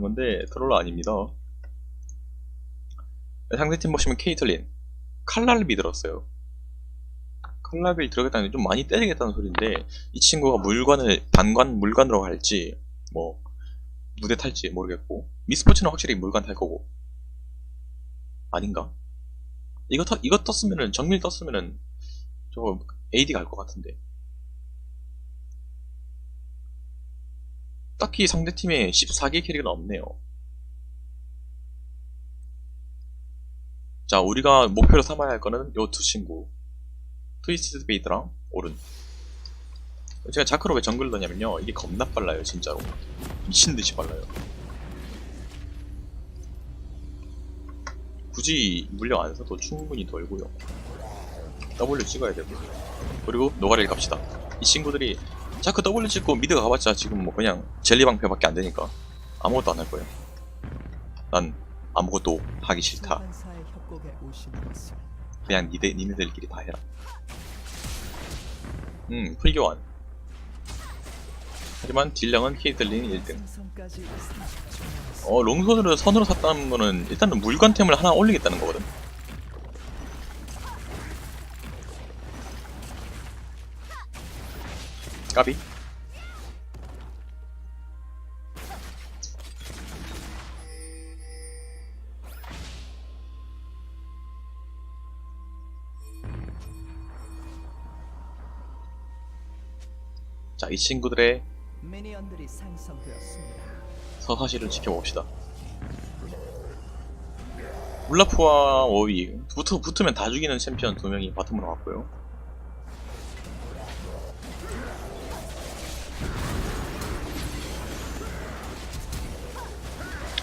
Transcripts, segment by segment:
하는 건데 트롤 아닙니다. 상대팀 보시면 케이틀린 칼날비 들었어요. 칼날비 들어갔다는 게 좀 많이 때리겠다는 소리인데 이 친구가 물관을 반관 물관으로 갈지 뭐 무대 탈지 모르겠고 미스포츠는 확실히 물관 탈 거고 아닌가? 이거 터, 이거 떴으면은 정밀 떴으면은 저 AD 갈 것 같은데 딱히 상대팀에 14개 캐릭은 없네요. 자, 우리가 목표로 삼아야 할 거는 요 두 친구. 트위스티드 베이드랑 오른. 제가 자크로 왜 정글 넣냐면요. 이게 겁나 빨라요, 진짜로. 미친듯이 빨라요. 굳이 물량 안 써도 충분히 돌고요. W 찍어야 되고. 그리고 노가리를 갑시다. 이 친구들이 자크 W 찍고 미드 가봤자 지금 뭐 그냥 젤리 방패밖에 안 되니까 아무것도 안 할 거예요. 난 아무것도 하기 싫다. 그냥 니네, 니네들끼리 다 해라. 음, 풀교환. 하지만 딜량은 케이틀린 1등. 생성까지 30초 남았습니다. 어, 롱손으로 선으로 샀다는 거는 일단은 물관템을 하나 올리겠다는 거거든. 까비? 자, 이 친구들의 미니언들이 생성되었습니다. 서사시를 지켜봅시다. 울라프와 워위 붙으면 다 죽이는 챔피언 두 명이 바텀으로 왔고요.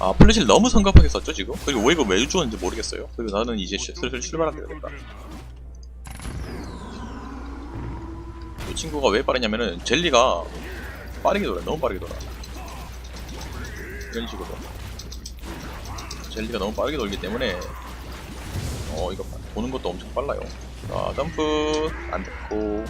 아 플래시를 너무 성급하게 썼죠 지금? 그리고 웨이브 왜 주었는지 모르겠어요. 그리고 나는 이제 시- 슬슬 출발하게 되겠다. 이 친구가 왜 빠르냐면은 젤리가 빠르게 돌아 너무 빠르게 돌아. 이런 식으로 젤리가 너무 빠르게 돌기 때문에 어 이거 보는 것도 엄청 빨라요 자 점프 안 됐고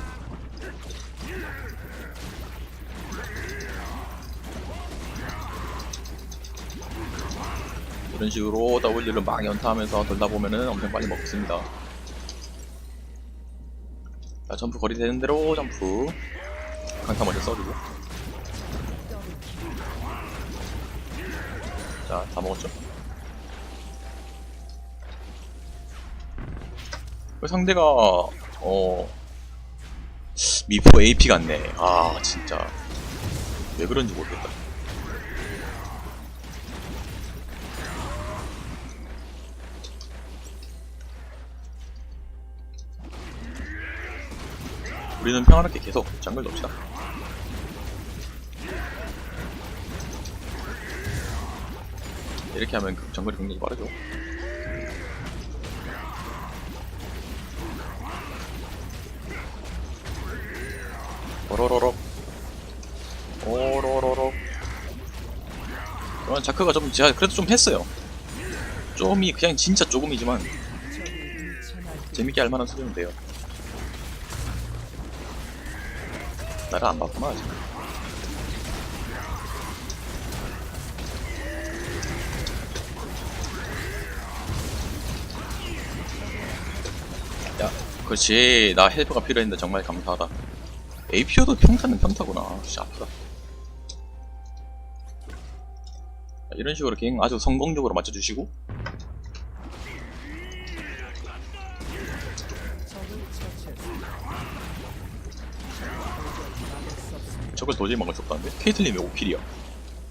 이런 식으로 W를 막 연타하면서 돌다 보면은 엄청 빨리 먹습니다 자 점프 거리 되는 대로 점프 강타 먼저 써주고 자, 다 먹었죠. 그 상대가, 어, 미포 AP 같네. 아, 진짜. 왜 그런지 모르겠다. 우리는 평화롭게 계속 정글 넣읍시다. 이렇게 하면 그 정글이 굉장히 빠르죠. 오로로록 오로로록 그런 자크가 좀 제가 그래도 좀 했어요. 좀이 그냥 진짜 조금이지만 재밌게 할 만한 수준은 돼요. 나를 안 봤구나 아직. 야, 그렇지. 나 헬프가 필요했는데 정말 감사하다. APO도 평타는 평타구나. 진짜 아프다. 자, 이런 식으로 갱 아주 성공적으로 맞춰주시고 저걸 도저히 막을 수 없다는데? 케이틀린 왜 5킬이야?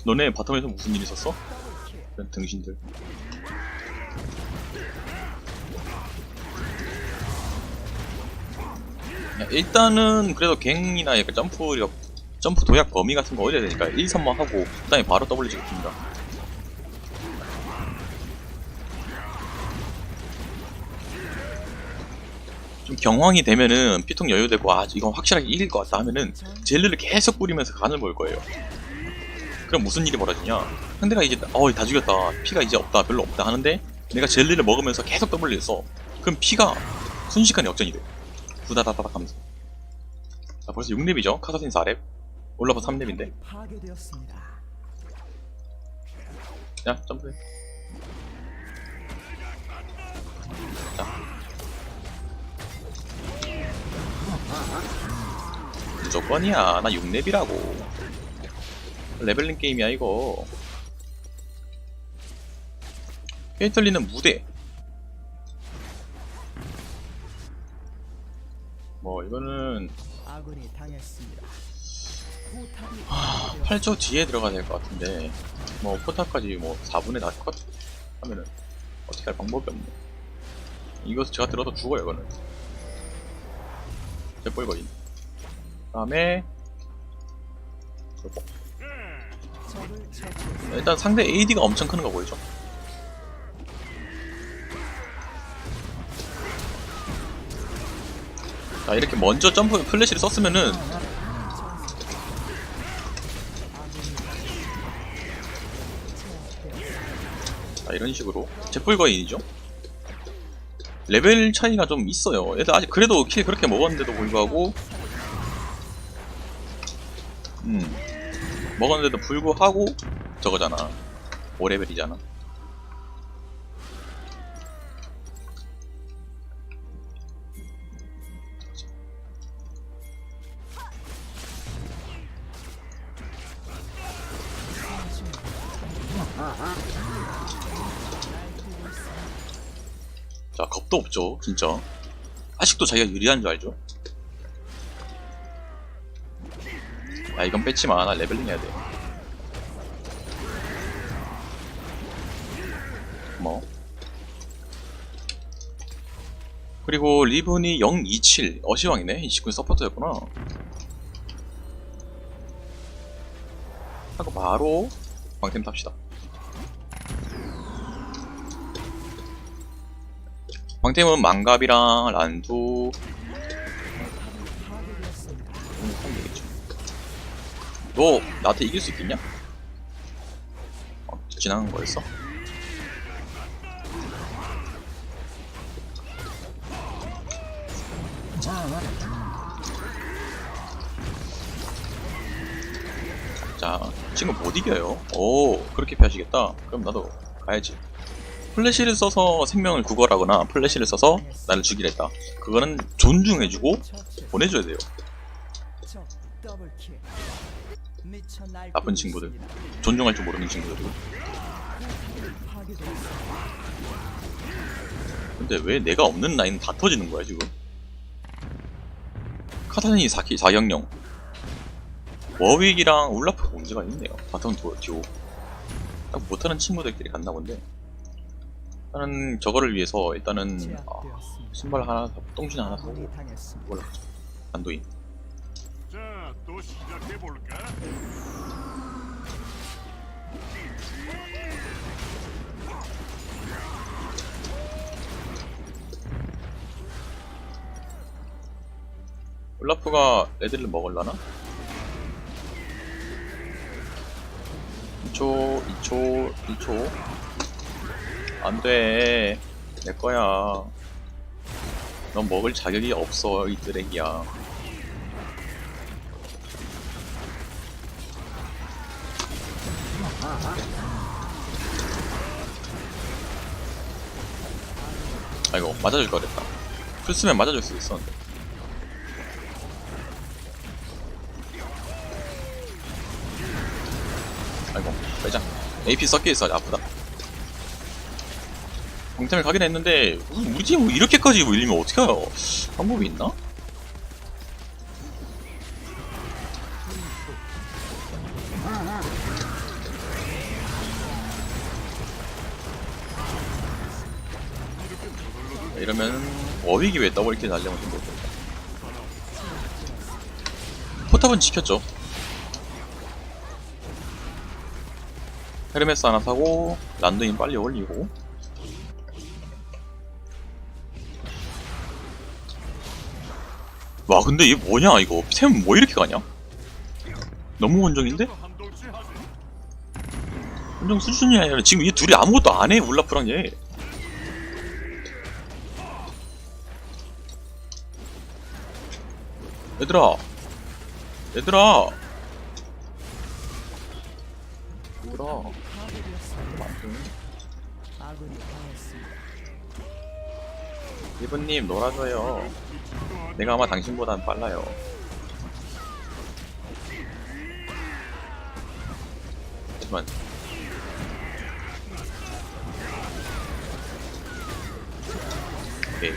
너네 바텀에서 무슨 일 있었어? 더블킬. 이런 등신들. 야, 일단은 그래도 갱이나 약간 점프 점프 도약 범위 같은 거 올려야 되니까 1, 3만 하고 그다음에 바로 W 찍습니다. 좀 경황이 되면은 피통 여유되고 아 이건 확실하게 이길 것 같다 하면은 젤리를 계속 뿌리면서 간을 볼 거예요. 그럼 무슨 일이 벌어지냐? 상대가 이제 어다 죽였다. 피가 이제 없다 별로 없다 하는데 내가 젤리를 먹으면서 계속 W를 써 그럼 피가 순식간에 역전이 돼. 후다다다닥 하면서. 자 벌써 6렙이죠? 카사딘 4렙. 올라봐 3렙인데. 파괴되었습니다. 야 점프해. 자 무조건이야. 나 6렙이라고. 레벨링 게임이야 이거. 페이털리는 무대. 뭐 이거는 당했습니다. 포탑이 8조 뒤에 들어가야 될 것 같은데. 뭐 포탑까지 뭐 4분의 4컷? 하면은 어떻게 할 방법이 없네. 이거 제가 들어서 죽어요 이거는 재벌거인 다음에 요거. 적을 처치했습니다. 일단 상대 AD가 엄청 크는 거 보이죠? 자 이렇게 먼저 점프 플래시를 썼으면은 자 이런 식으로 제뿔거인이죠 레벨 차이가 좀 있어요. 얘들 아직 그래도 킬 그렇게 먹었는데도 불구하고 음 먹었는데도 불구하고 저거잖아. 5레벨이잖아 자 겁도 없죠 진짜. 아직도 자기가 유리한 줄 알죠? 야 이건 뺐지마. 나 레벨링 해야 돼. 뭐. 그리고 리븐이 027 어시왕이네. 29 서포터였구나. 하고 바로 광템 탑시다 광템은 망갑이랑 란두 너 나한테 이길 수 있겠냐? 어, 지나간 거였어? 자, 친구 못 이겨요. 오, 그렇게 피하시겠다. 그럼 나도 가야지. 플래시를 써서 생명을 구걸하거나 플래시를 써서 나를 죽이랬다. 그거는 존중해주고. 보내줘야 돼요. 나쁜 친구들. 존중할 줄 모르는 친구들이고. 근데 왜 내가 없는 라인 다 터지는 거야 지금? 카타니 4키 4경령 워윅이랑 울라프가 문제가 있네요 바텀 도, 듀오 딱 못하는 친구들끼리 갔나 본데 나는 저거를 위해서 일단은 아, 제압되었습니다. 신발 하나 사- 똥신 하나 사고. 그걸로 하자 안도인 자, 또 시작해 볼까? 울라프가 레드를 먹을라나? 2초, 2초, 2초. 안 돼. 내 거야. 넌 먹을 자격이 없어, 이 쓰레기야. 아이고, 맞아줄 거 그랬다. 풀스면 맞아줄 수 있었는데. 아이고 빼자 AP 섞여 있어 아프다 방템을 가긴 했는데 우리 우리 팀 이렇게까지 밀리면 어떻게 해요? 방법이 있나? 이러면 워윅이 왜 더블킬 날려면 좀 모르겠다. 포탑은 지켰죠. 헤르메스 하나 사고 란드인 빨리 올리고 근데 이게 뭐냐 이거? 템 뭐 이렇게 가냐? 너무 원정인데? 원정 수준이 아니라 지금 이 둘이 아무것도 안해 울라프랑 얘. 얘들아. 얘들아. 얘들아 이 당했습니다. 리브님 놀아줘요. 내가 아마 당신보단 빨라요. 하지만 오케이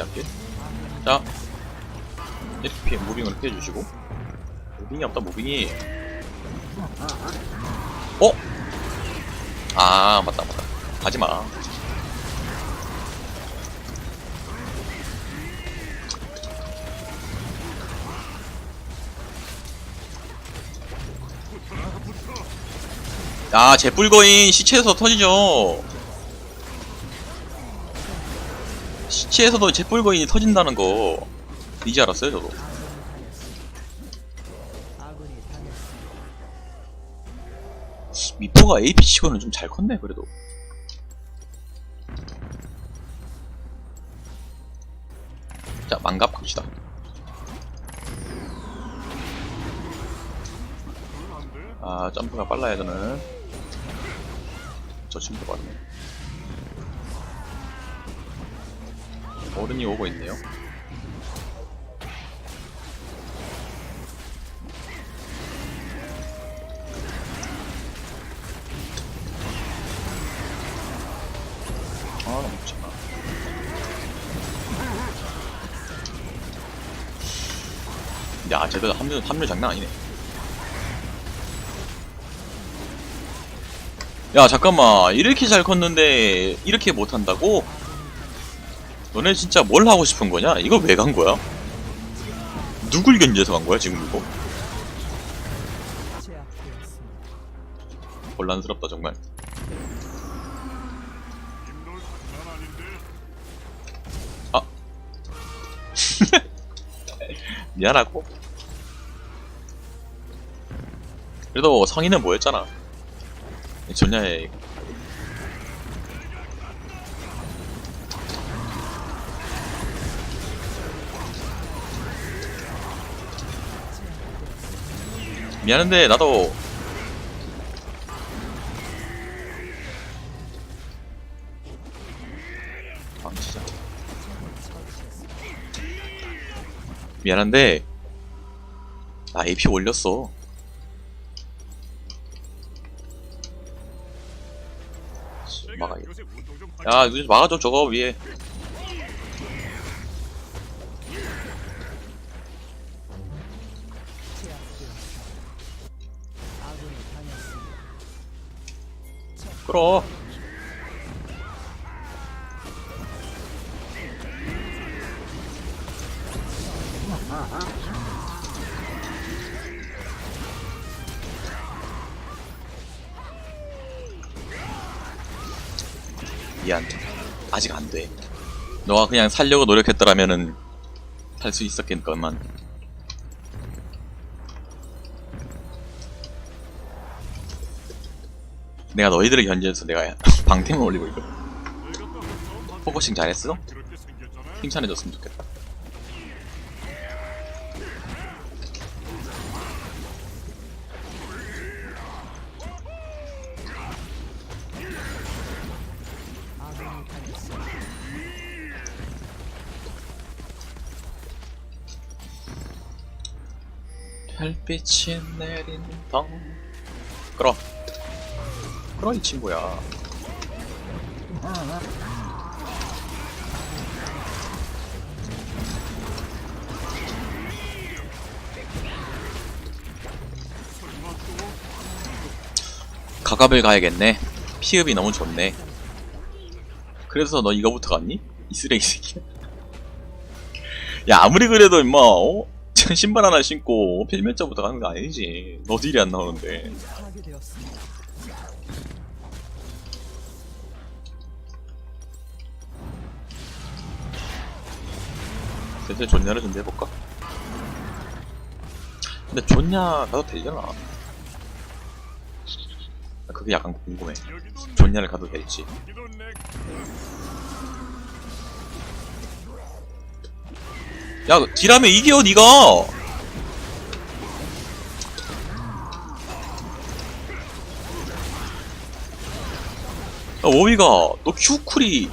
않게 자 이렇게 피해, 무빙을 피해주시고 무빙이 없다 무빙이 어? 아 맞다 맞다 가지마 야, 제뿔거인 시체에서 터지죠. 시체에서도 제뿔거인이 터진다는 거 이제 알았어요, 저도. 미포가 AP 치고는 좀 잘 컸네, 그래도. 자, 망갑 갑시다. 아, 점프가 빨라야 저는. 저 친구 빠르네. 어른이 오고 있네요. 아, 참아. 야, 쟤들 합류, 합류 장난 아니네. 야, 잠깐만. 이렇게 잘 컸는데, 이렇게 못한다고? 너네 진짜 뭘 하고 싶은 거냐? 이걸 왜간 거야? 누굴 견제해서 간 거야, 지금 이거? 곤란스럽다, 정말. 아닌데. 미안하고. 그래도 성인은 뭐였잖아. 전야에 미안한데 나도 망치자 미안한데 나 AP 올렸어 야 이거 좀 막아줘 저거 위에. 제압 이 당했습니다. 끌어 미안 아직 안 돼 너가 그냥 살려고 노력했더라면은 살 수 있었겠건만 내가 너희들을 견제해서 내가 방템을 올리고 있거든 포커싱 잘했어? 칭찬해줬으면 좋겠다 별빛이 내린다 끌어 끌어 이 친구야. 가갑을 가야겠네. 피흡이 너무 좋네. 그래서 너 이거부터 갔니? 이 쓰레기 새끼야. 야 아무리 그래도 임마 어? 신발 하나 신고 필면자부터 가는 거 아니지 너 딜이 안 나오는데. 대체 존냐를 준비해볼까? 근데 존냐 가도 되려나? 나 그게 약간 궁금해 존냐를 가도 될지 야 딜하면 이겨 니가 워비가 너 Q쿨이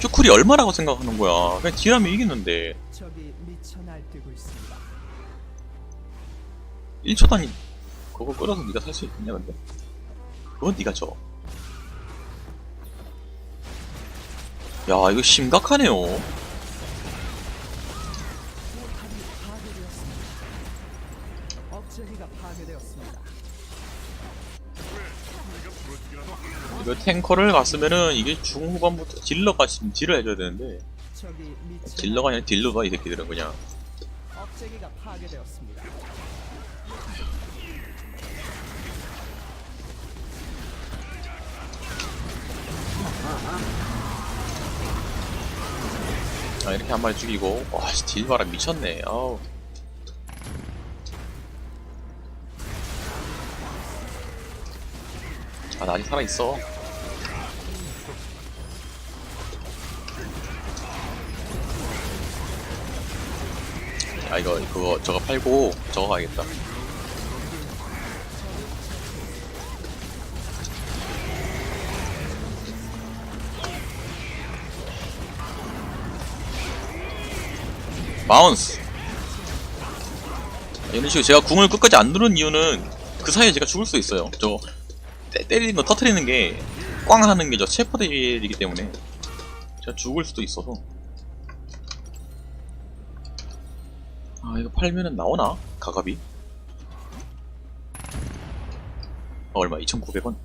Q쿨이 얼마라고 생각하는 거야 그냥 이기는데 날뛰고 있습니다. 1초 단위 그거 끌어서 네가 살 수 있겠냐 근데 그건 네가 져. 야 이거 심각하네요. 이거 탱커를 갔으면은 이게 중후반부터 딜러가 딜을 해줘야 되는데. 딜러가 아니라 딜러다 이 새끼들은 그냥. 아 이렇게 한 마리 죽이고. 와딜 봐라. 미쳤네. 아우. 아, 나 아직 살아있어. 아, 이거, 그거, 저거 팔고, 저거 가야겠다. 마운스! 이런 식으로 제가 궁을 끝까지 안 누른 이유는 그 사이에 제가 죽을 수 있어요. 저거, 때, 때리는 거 터트리는 게 꽝 하는 게 저 체포데이기 때문에 제가 죽을 수도 있어서 아 이거 팔면은 나오나? 가갑이? 어, 얼마? 2,900원?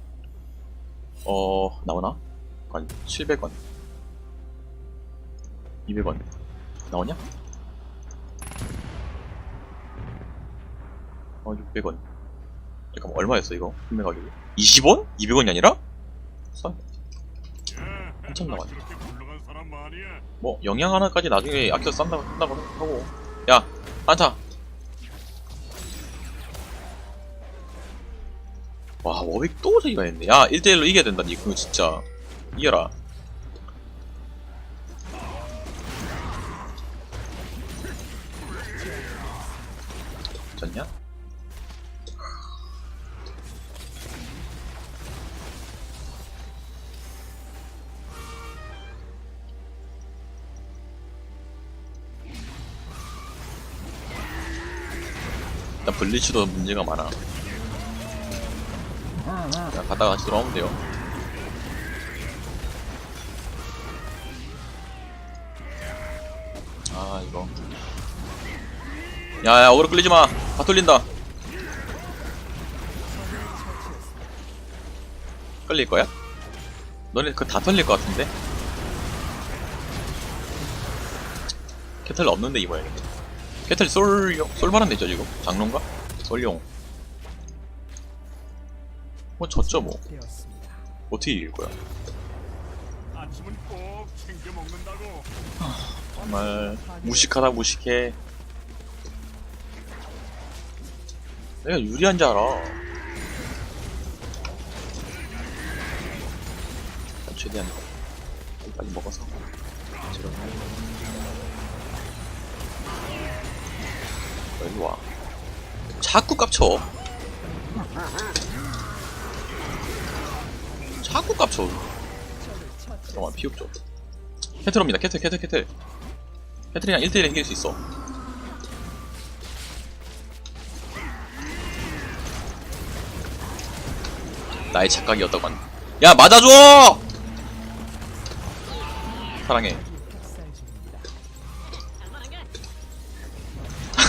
어 나오나? 아니 700원 200원 나오냐? 어 600원 잠깐만 얼마였어 이거? 판매 가격이? 20원? 200원이 아니라? 훌륭한 사람 말이야. 뭐 영양 하나까지 나중에 아껴 싼다고 한다고 하고 야 안타. 와 워빅 또 저기가 했네. 야 1대1로 이겨야 된다 니 그거 진짜. 이겨라. 졌냐? 블리츠도 문제가 많아. 그냥 갔다가 다시 돌아오면 돼요. 아, 이거. 야, 야, 오래 끌리지 마. 다 뚫린다. 끌릴 거야? 너네 그거 다 털릴 것 같은데? 캐틀 없는데 입어야겠네. 캐틀 솔용, 솔바람 되죠, 지금? 장롱가? 솔용. 뭐, 졌죠, 뭐. 어떻게 이길 거야? 정말, 무식하다, 무식해. 내가 유리한 줄 알아. 최대한 빨리 먹어서. 지금. 어, 일로 와. 자꾸 깝쳐. 자꾸 깝쳐. 잠깐만 피흡 좀 캐틀 옵니다 캐틀 캐틀 캐틀 캐틀이랑 1대1에 이길 수 있어 나의 착각이었다고 한야 맞아줘! 사랑해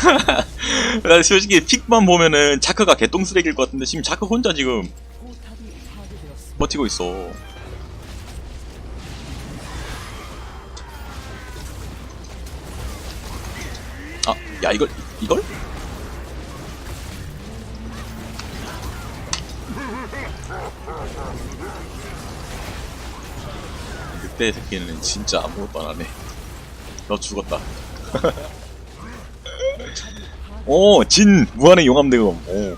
나 솔직히 픽만 보면은 자크가 개똥 쓰레기일 것 같은데 지금 자크 혼자 지금. 버티고 있어 아, 야 이걸 이걸? 늑대 새끼는 진짜 아무것도 안 하네. 너 죽었다. 오, 진 무한의 용암대금. 오.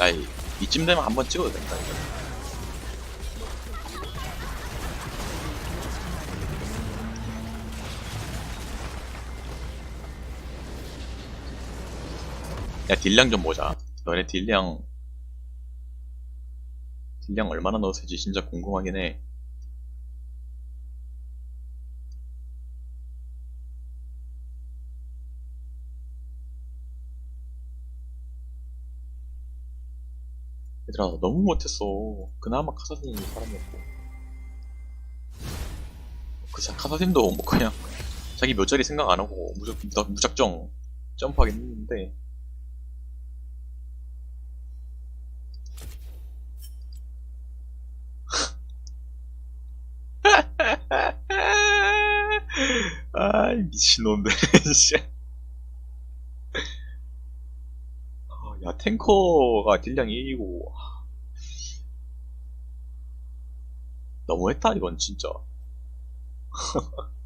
야, 이- 이쯤 되면 한번 찍어도 된다. 이거. 야 딜량 좀 보자 너네 딜량 딜량 얼마나 넣었을지 진짜 궁금하긴 해 얘들아 너무 못했어. 그나마 카사딘이 사람이었고. 그 자- 카사딘도 뭐 그냥 자기 몇 자리 생각 안 하고 무작, 무작정 점프하긴 했는데. 아 미친놈들 야 탱커가 딜량이 1이고. 너무했다 이건 진짜